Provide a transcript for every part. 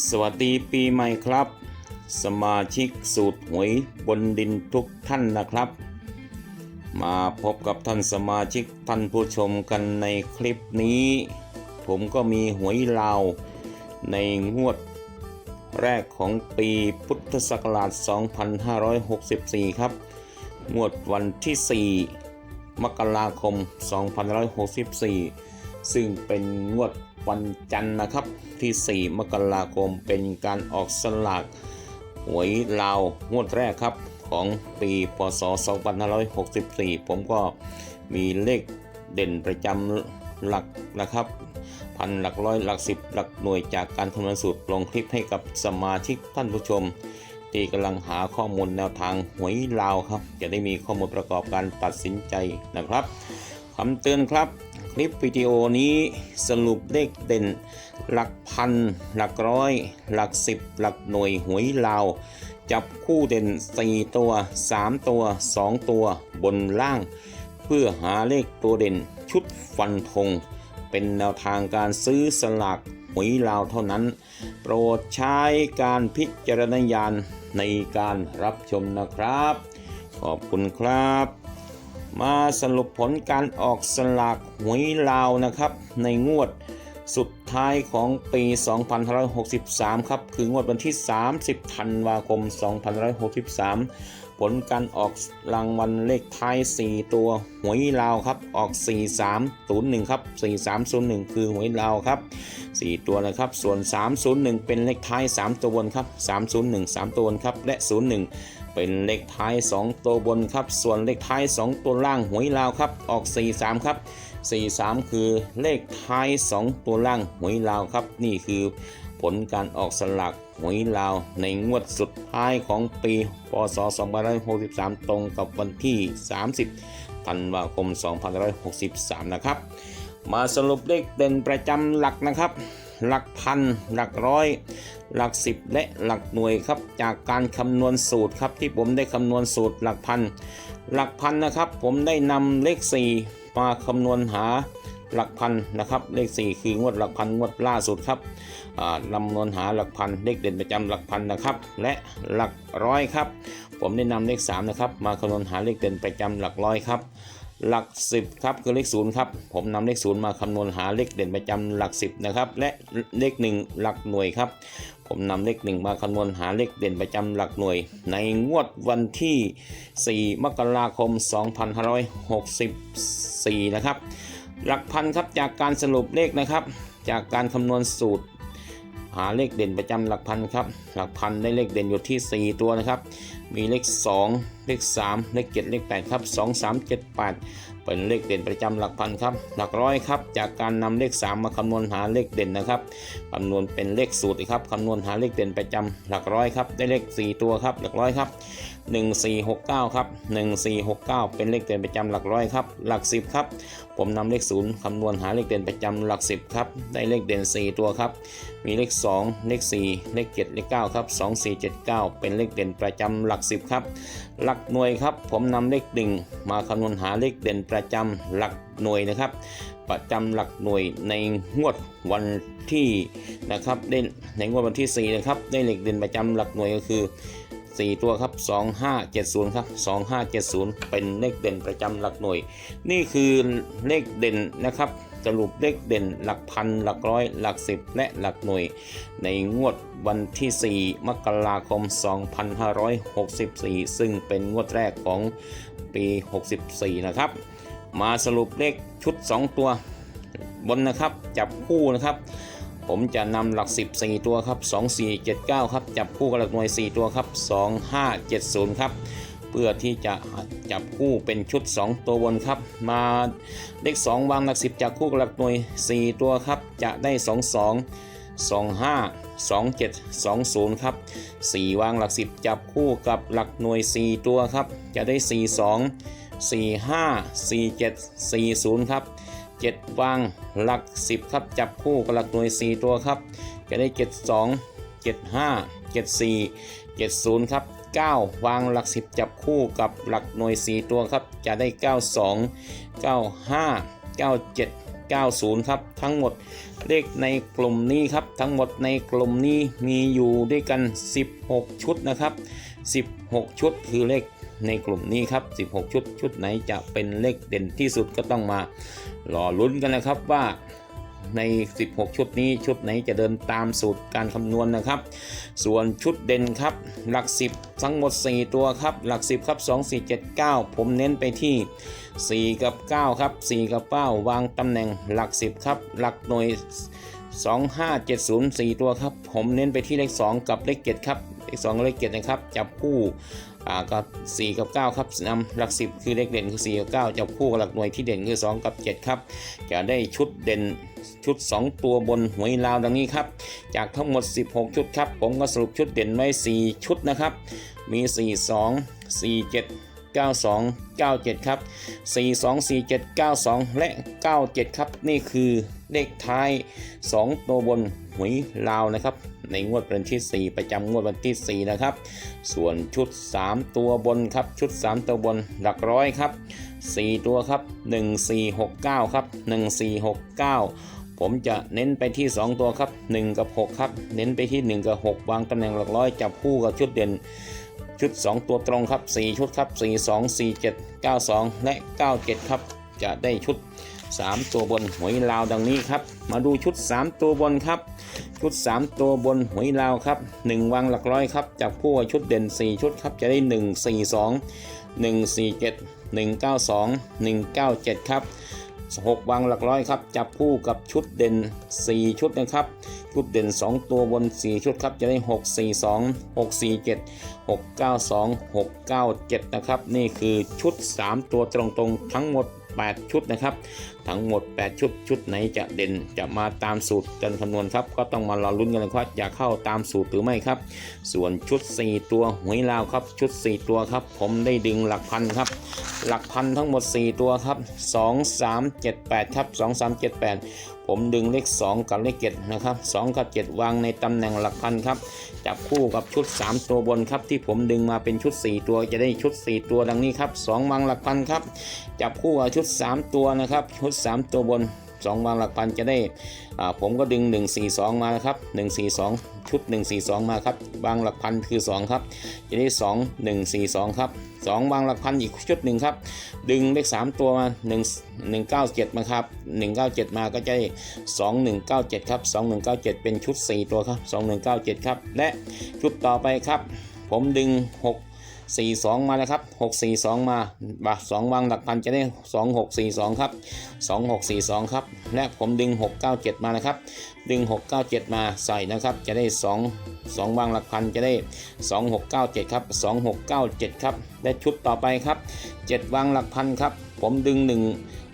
สวัสดีปีใหม่ครับ สมาชิกสูตรหวยบนดินทุกท่านนะครับ มาพบกับท่านสมาชิกท่านผู้ชมกันในคลิปนี้ ผมก็มีหวยลาวในงวดแรกของปีพุทธศักราช 2564 ครับ งวดวันที่ 4 มกราคม 2564 ซึ่งเป็นงวด วันจันทร์นะครับที่ 4 มกราคมเป็นการออกสลากหวยลาวงวดแรกครับของปีพศ 2564 ผมก็มีเลขเด่นประจำหลักนะครับ พันหลักร้อยหลักสิบหลักหน่วยจากการคำนวณสูตรลงคลิปให้กับสมาชิกท่านผู้ชม ที่กำลังหาข้อมูลแนวทางหวยลาวครับ จะได้มีข้อมูลประกอบการตัดสินใจนะครับคำเตือนครับ คลิปวิดีโอนี้สรุปเลขเด่น หลักพัน หลักร้อย หลักสิบ หลักหน่วยหวยลาว จับคู่เด่น 4 ตัว 3 ตัว 2 ตัว บนล่าง เพื่อหาเลขตัวเด่นชุดฟันธงเป็นแนวทางการซื้อสลากหวยลาวเท่านั้น โปรดใช้การพิจารณญาณในการรับชมนะครับ ขอบคุณครับ มาสรุปผลการออกสลากหวยลาวนะครับ ในงวดสุดท้ายของปี 2563 ครับ คืองวดวันที่ 30 ธันวาคม 2563 ผลการออกรางวัลเลขท้าย 4 ตัวหวยลาวครับ ออก 4301 ครับ 4301 คือหวยลาวครับ 4 ตัวนะครับ ส่วน 301 เป็นเลขท้าย 3 ตัวบนครับ 301 3 ตัวบนครับ และ 01 เป็นเลขท้าย 2 ตัวบนครับ ส่วนเลขท้าย 2 ตัวล่างหวยลาวครับ ออก 43 ครับ 43 คือเลขท้าย 2 ตัวล่างหวยลาวครับ นี่คือผลการออกสลากหวยลาวในงวดสุดท้ายของปีพศ2563 ตรงกับวันที่ 30 ธันวาคม 2563 นะครับ มาสรุปเลขเด่นประจำหลักนะครับ หลักพัน หลักร้อย หลักสิบและหลักหน่วยครับ จากการคำนวณสูตรครับที่ผมได้คำนวณสูตรหลักพัน หลักพันนะครับ ผมได้นำเลข 4 มาคำนวณหาหลักพันนะครับเลข 4 คืองวดหลักพันงวดล่าสุดครับอ่าคำนวณหาหลักพันเลขเด่นประจำหลักพันนะครับ และหลักร้อยครับ ผมได้นำเลข3นะครับมาคำนวณหาเลขเด่นประจำหลักร้อยครับ หลัก 10ครับคือเลข0ครับผมนำเลข0มาคำนวณหาเลขเด่นประจำหลัก 10นะครับและเลข 1 หลักหน่วยครับ ผมนำเลข 1 มาคำนวณหาเลขเด่นประจำหลักหน่วย ในงวดวันที่ 4 มกราคม 2564 นะครับ หลักพันครับจากการสรุปเลขนะครับ จากการคำนวณสูตร หาเลขเด่นประจำหลักพันครับ หลักพันได้เลขเด่นอยู่ที่ 4 ตัวนะครับ มีเลข 2 เลข 3 เลข 7 เลข 8 ครับ 2 3 7 8 เป็นเลขเด่นประจำหลักพันครับ หลักร้อยครับ จากการนำเลข 3 มาคำนวณหาเลขเด่นนะครับคำนวณเป็นเลขสูตรครับคำนวณหาเลขเด่นประจำหลักร้อยครับ ได้เลข 4 ตัวครับ หลักร้อยครับ 1469 ครับ 1469 เป็นเลขเด่นประจำหลักร้อยครับ หลัก 10 ครับ ผมนำเลข 0คำนวณหาเลขเด่นประจำหลัก 10 ครับ ได้เลขเด่น 4 ตัวครับ มีเลข 2 เลข 4 เลข 7 เลข 9 ครับ 2 4 7 9 เป็นเลขเด่นประจำหลัก 10 ครับ หลักหน่วยครับ ผมนำเลขหนึ่งมาคำนวณหาเลขเด่นประจำหลักหน่วยนะครับ ประจำหลักหน่วยในงวดวันที่นะครับได้ในงวดวันที่ 4 นะครับ ได้เลขเด่นประจำหลักหน่วยก็คือ 4 ตัวครับ 2570 ครับ 2570 เป็นเลขเด่นประจำหลักหน่วย นี่คือเลขเด่นนะครับ สรุปเลขเด่นหลักพัน หลักร้อย หลักสิบและหลักหน่วย ในงวดวันที่ 4 มกราคม 2564 ซึ่งเป็นงวดแรกของปี 64 นะครับ มาสรุปเลขชุด 2 ตัวบนนะครับ จับคู่นะครับ ผมจะนำหลัก 10 4 ตัวครับ 2 4 7 9 ครับ จับคู่กับหลักหน่วย 4 ตัวครับ 2 5 7 0 ครับ เพื่อที่จะจับคู่เป็นชุด 2 ตัวบนครับ มาเลข2วางหลัก 10จับคู่กับหลักหน่วย 4 ตัวครับ จะได้ 2 2 2 5 2 7 2 0 ครับ 4 วางหลัก 10 จับคู่กับหลักหน่วย 4 ตัวครับ จะได้ 4 2 4 5 4 7 4 0 ครับ 7 วางหลัก 10 ครับจับคู่กับหลักหน่วย 4 ตัวครับ จะได้ 72 75 74 70 ครับ 9 วางหลัก 10 จับคู่กับหลักหน่วย 4 ตัวครับ จะได้ 92 95 97 90 ครับ ทั้งหมดเลขในกลุ่มนี้ครับ ทั้งหมดในกลุ่มนี้มีอยู่ด้วยกัน 16 ชุดนะครับ 16 ชุดคือเลข ในกลุ่มนี้ครับ 16 ชุด ชุดไหนจะเป็นเลขเด่นที่สุดก็ต้องมารอลุ้นกันนะครับว่าใน 16 ชุดนี้ชุดไหนจะเดินตามสูตรการคำนวณนะครับ ส่วนชุดเด่นครับ หลัก 10 ทั้งหมด 4 ตัวครับ หลัก 10 ครับ 2 4 7 9 ผมเน้นไปที่ 4 กับ 9 ครับ 4 กับ 9 วางตำแหน่งหลัก 10 ครับ หลักหน่วย 2570 4 ตัวครับ ผมเน้นไปที่เลข 2 กับเลข 7 ครับ เลข2กับเลข 7 นะครับ จับคู่ อ่ากับ4กับ9ครับนำหลัก 10 คือเลขเด่นคือ4กับ9จับคู่กับหลักหน่วยที่เด่นคือ 2 กับ 7 ครับ จะได้ชุดเด่นชุด 2 ตัวบนหวยลาวดังนี้ครับ จากทั้งหมด 16 ชุดครับ ผมก็สรุปชุดเด่นไว้ 4 ชุดนะครับ มี 42 47 92 97 ครับ 42 47 92 และ 97 ครับ นี่คือเลขท้าย 2 ตัวบนหวยลาวนะครับ ในงวดวันที่ 4 ประจำงวดวันที่ 4 นะครับ ส่วนชุด 3 ตัวบนครับ ชุด 3 ตัวบนหลักร้อยครับ 4 ตัวครับ 1469 ครับ 1469 ผมจะเน้นไปที่ 2 ตัวครับ 1 กับ 6 ครับ เน้นไปที่ 1 กับ 6 วางตำแหน่งหลักร้อยจับคู่กับชุดเด่นชุด 2 ตัวตรงครับ 4 ชุดครับ 4 2 4 7 9 2 และ 97 ครับ จะได้ชุด 3 ตัวบนหวยลาวดังนี้ครับ มาดูชุด 3 ตัวบนครับ ชุด 3 ตัวบนหวยลาวครับ 1 วางหลักร้อยครับจับคู่กับชุดเด่น 4 ชุดครับ จะได้ 1 4 2 1 4 7 1 9 2 1 9 7 ครับ 6 วางหลักร้อยครับ จับคู่กับชุดเด่น 4 ชุดนะครับ ชุดเด่น 2 ตัวบน 4 ชุดครับ จะได้ 6 4 2 6 4 7 6 9 2 6 9 7 นะครับ นี่คือชุด 3 ตัวตรงๆ ทั้งหมด 8 ชุดนะครับทั้งหมด 8 ชุด ชุดไหนจะเด่นจะมาตามสูตรการคำนวณครับ ก็ต้องมารอลุ้นกันเลยว่าจะเข้าตามสูตรหรือไม่ครับ ส่วนชุด 4 ตัวหวยลาวครับ ชุด 4 ตัวครับ ผมได้ดึงหลักพันครับ หลักพันทั้งหมด 4 ตัวครับ 2 3 7 8ครับ2 3 7 8 ผมดึงเลข 2 กับเลข7นะครับ 2 กับ 7 วางในตำแหน่งหลักพันครับ จับคู่กับชุด 3 ตัวบนครับ ที่ผมดึงมาเป็นชุด 4 ตัวจะได้ชุด 4 ตัวดังนี้ครับ 2 วางหลักพันครับ จับคู่กับชุด 3 ตัวนะครับชุด3 ตัวบน 2วางหลักพันจะได้ผมก็ดึง 1 4 2 มานะครับ 1 4 2 ชุด 1 4 2 มาครับวางหลักพันคือ 2 ครับ จะได้ 2 1 4 2 ครับ 2 วางหลักพันอีกชุดหนึ่งครับ ดึงเลข 3 ตัวมา1 197 มาครับ 197 มาก็จะได้ 2197 ครับ 2197 เป็นชุด 4 ตัวครับ 2197 ครับ และชุดต่อไปครับ ผมดึง 6 สี่สองมาแล้วครับหกสี่สองมาบาสองวางหลักพันจะได้สองหกสี่สองครับสองหกสี่สองครับ และผมดึงหกเก้าเจ็ดมานะครับ ดึงหกเก้าเจ็ดมาใส่นะครับ จะได้สองสองวางหลักพันจะได้สองหกเก้าเจ็ดครับสองหกเก้าเจ็ดครับ และชุดต่อไปครับเจ็ดวางหลักพันครับ ผมดึงหนึ่ง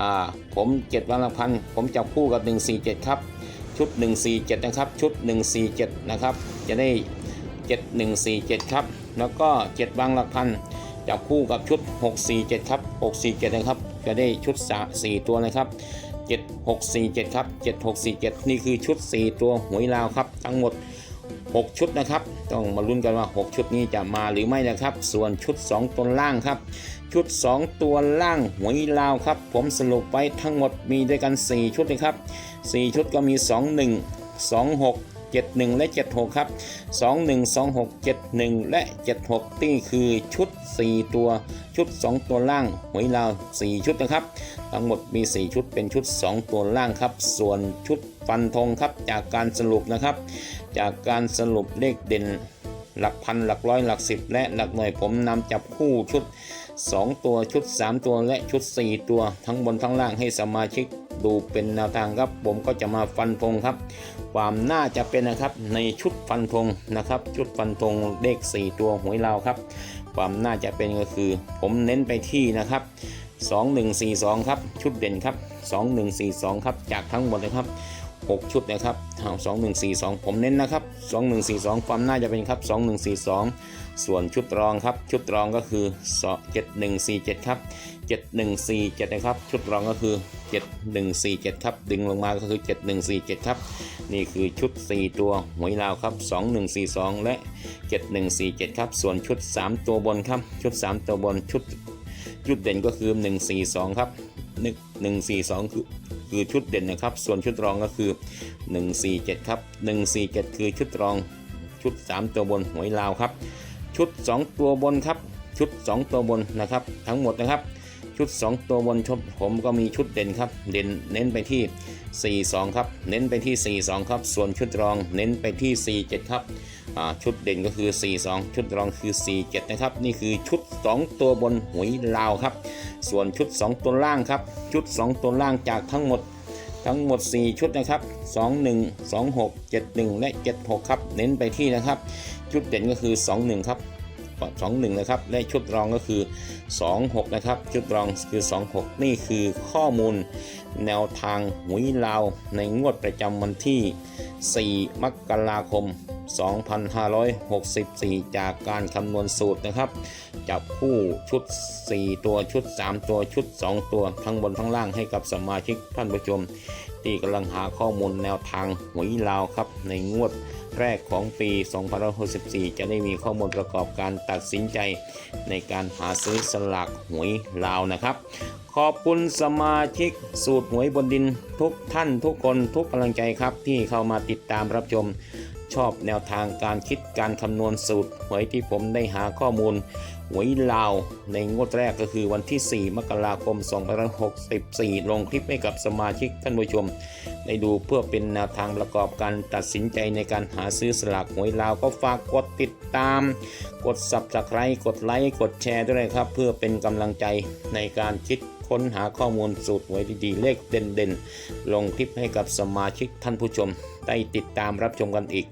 อ่าผมเจ็ดวางหลักพัน ผมจับคู่กับหนึ่งสี่เจ็ดครับ ชุดหนึ่งสี่เจ็ดนะครับ ชุดหนึ่งสี่เจ็ดนะครับ จะได้เจ็ดหนึ่งสี่เจ็ดครับ แล้วก็7วางหลักพันจับคู่กับชุด 647 ครับ 647 นะครับ จะได้ชุด 4 ตัวนะครับ 7647 ครับ 7647 นี่คือชุด 4 ตัวหวยลาวครับ ทั้งหมด 6 ชุดนะครับ ต้องมาลุ้นกันว่า 6 ชุดนี้จะมาหรือไม่นะครับ ส่วนชุด 2 ตัวล่างครับ ชุด 2 ตัวล่างหวยลาวครับ ผมสรุปไว้ทั้งหมดมีด้วยกัน 4 ชุดนะครับ 4 ชุดก็มี 21 26 71 และ 76 ครับ 21 26 71 และ 76 นี่คือชุด 4 ตัวชุด 2 ตัวล่างหวยลาว 4 ชุดนะครับ ทั้งหมดมี 4 ชุดเป็นชุด 2 ตัวล่างครับ ส่วนชุดฟันธงครับจากการสรุปนะครับ จากการสรุปเลขเด่นหลักพันหลักร้อยหลักสิบและหลักหน่วยผมนำจับคู่ชุด 2 ตัวชุด 3 ตัวและชุด 4 ตัวทั้งบนทั้งล่างให้สมาชิก ดูเป็นแนวทางครับ ผมก็จะมาฟันธงครับ ความน่าจะเป็นนะครับในชุดฟันธงนะครับ ชุดฟันธงเลข 4 ตัวหวยลาวครับ ความน่าจะเป็นก็คือ ผมเน้นไปที่นะครับ 2142 ครับ ชุดเด่นครับ 2142 ครับ จากทั้งหมดนะครับ 6 ชุดนะครับเอา2142ผมเน้นนะครับ2142ความน่าจะเป็นครับ2142ส่วนชุดรองครับ ชุดรองก็คือ7147ครับ7147นะครับ ชุดรองก็คือ7147ครับ ดึงลงมาก็คือ7147ครับ นี่คือชุด4ตัวหวยลาวครับ2142และ7147ครับ ส่วนชุด3ตัวบนครับ ชุด3ตัวบนชุด ชุดเด่นก็คือ142ครับหนึ่งหนึ่งสี่สองคือ คือชุดเด่นนะครับ ส่วนชุดรองก็คือหนึ่งสี่เจ็ดครับหนึ่งสี่เจ็ดคือชุดรองชุดสามตัวบนหวยลาวครับ ชุดสองตัวบนครับ ชุดสองตัวบนนะครับ ทั้งหมดนะครับ ชุด 2 ตัวบนชมผมก็มีชุดเด่นครับ เด่นเน้นไปที่ 42 ครับ เน้นไปที่ 42 ครับ ส่วนชุดรองเน้นไปที่ 47 ครับ ชุดเด่นก็คือ 42 ชุดรองคือ 47 นะครับ นี่คือชุด 2 ตัวบนหวยลาวครับ ส่วนชุด 2 ตัวล่างครับ ชุด 2 ตัวล่างจากทั้งหมดทั้งหมด 4 ชุดนะครับ 21 26 71 และ 76 ครับ เน้นไปที่นะครับ ชุดเด่นก็คือ 21 ครับ21 นะครับ และชุดรองก็คือ 26 นะครับ ชุดรองคือ 26 นี่คือข้อมูลแนวทางหวยลาว ในงวดประจำวันที่ 4 มกราคม 2564 จากการคำนวณสูตรนะครับ จับคู่ชุด 4 ตัวชุด 3 ตัวชุด 2 ตัวทั้งบนทั้งล่างให้กับสมาชิกท่านผู้ชม ที่กำลังหาข้อมูลแนวทางหวยลาวครับ ในงวดแรกของปี 2564 จะได้มีข้อมูลประกอบการตัดสินใจ ในการหาซื้อสลากหวยลาวนะครับ ขอบคุณสมาชิกสูตรหวยบนดินทุกท่านทุกคนทุกกำลังใจครับที่เข้ามาติดตามรับชม ชอบแนวทางการคิดการคำนวณสูตรหวยที่ผมได้หาข้อมูลหวยลาว ในงวดแรกก็คือวันที่ 4 มกราคม 2564 ลงคลิปให้กับสมาชิกท่านผู้ชม ได้ดูเพื่อเป็นแนวทางประกอบการตัดสินใจในการหาซื้อสลากหวยลาวก็ฝากกดติดตาม กด subscribe กดไลค์กดแชร์ด้วยนะครับ เพื่อเป็นกำลังใจในการคิด ค้นหาข้อมูลสูตรหวยดีๆ เลขเด่นๆ ลงคลิปให้กับสมาชิกท่านผู้ชม ได้ติดตามรับชมกันอีก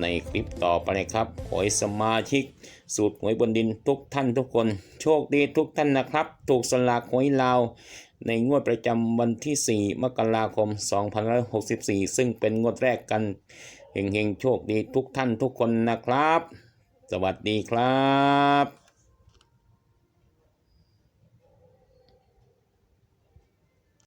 ในคลิปต่อไปนะครับ ขอให้สมาชิก สูตรหวยบนดินทุกท่านทุกคน โชคดีทุกท่านนะครับ ถูกสลากหวยลาวในงวดประจำวันที่ 4 มกราคม 2564 ซึ่งเป็นงวดแรกกันเฮงๆ โชคดีทุกท่านทุกคนนะครับ สวัสดีครับ